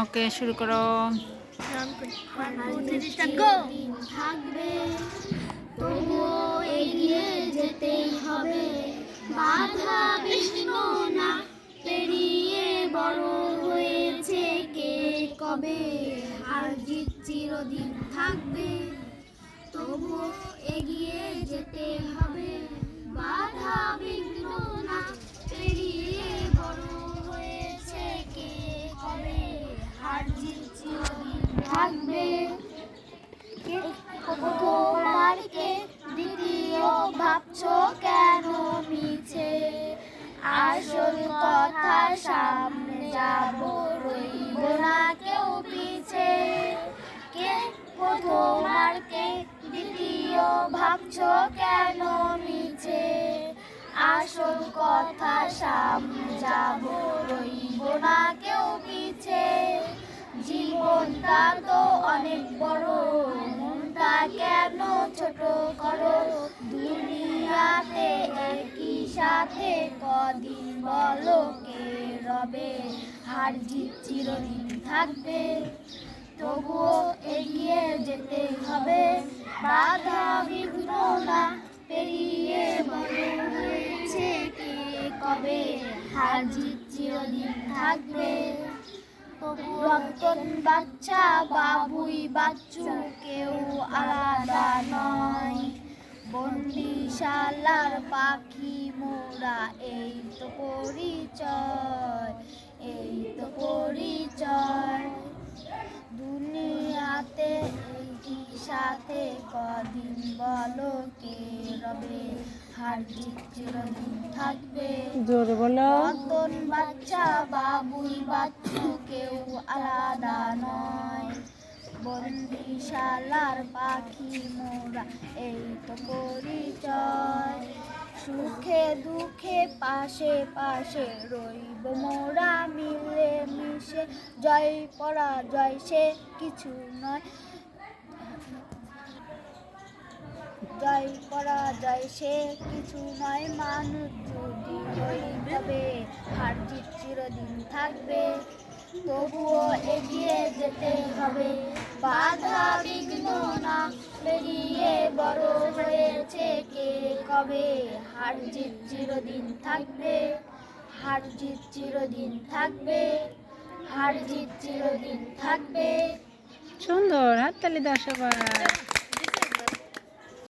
ওকে, শুরু করো। থাকবে, তবুও এগিয়ে যেতেই হবে। বাধা বিঘ্ন না, পেরিয়ে বড় হয়েছে কে কবে? আর জিত চিরদিন থাকবে, তবুও এগিয়ে যেতে হবে। বাধা বিঘ্ন না, পেরিয়ে থাকবে কে দ্বিতীয় ভাবছ কেন মিছে? আসল কথা সামনে যাব, রইব না কেউ পিছে। কে প্রথমবার কে দ্বিতীয় ভাবছ কেন মিছে? আসল কথা সামনে যাব, রইব না জীবনটা তো অনেক বড়। মনটা কেন ছোট করো? দুনিয়াতে একই সাথে কদিন বলো কে রবে? হার জিত চিরদিন থাকবে। তবুও এগিয়ে যেতে হবে। বাধা বিঘ্ন না পেরিয়ে বড় হয়েছে কে কবে? হার জিত চিরদিন থাকবে। রতন বাচ্চা বাবুই বাচ্চু কেউ আলাদা নয়। বন্দিশালার পাখি মোরা এই তো পরিচয়। সাথে কদিন বলো কে রবে? হার জিত চিরদিন থাকবে? জোরে বলো। রতন বাচ্চা বাবুই বাচ্চু কেউ আলাদা নয়। বন্দিশালার পাখি মোরা এই তো পরিচয়। সুখে দুঃখে পাশে পাশে রইব মোরা মিলে মিশে। জয় পরাজয় সে কিছু নয়। জয় পরাজয় সে কিছু নয় মানুষ, যদি যাবে, হার জিত চিরদিন থাকবে। তবুও এগিয়ে যেতে হবে। বাধা বিঘ্ন না, পেরিয়ে বড় হয়েছে কে কবে? হার জিত চিরদিন থাকবে, হার জিত চিরদিন থাকবে, হার জিত চিরদিন থাকবে। সুন্দর হাততালি দাও সবাই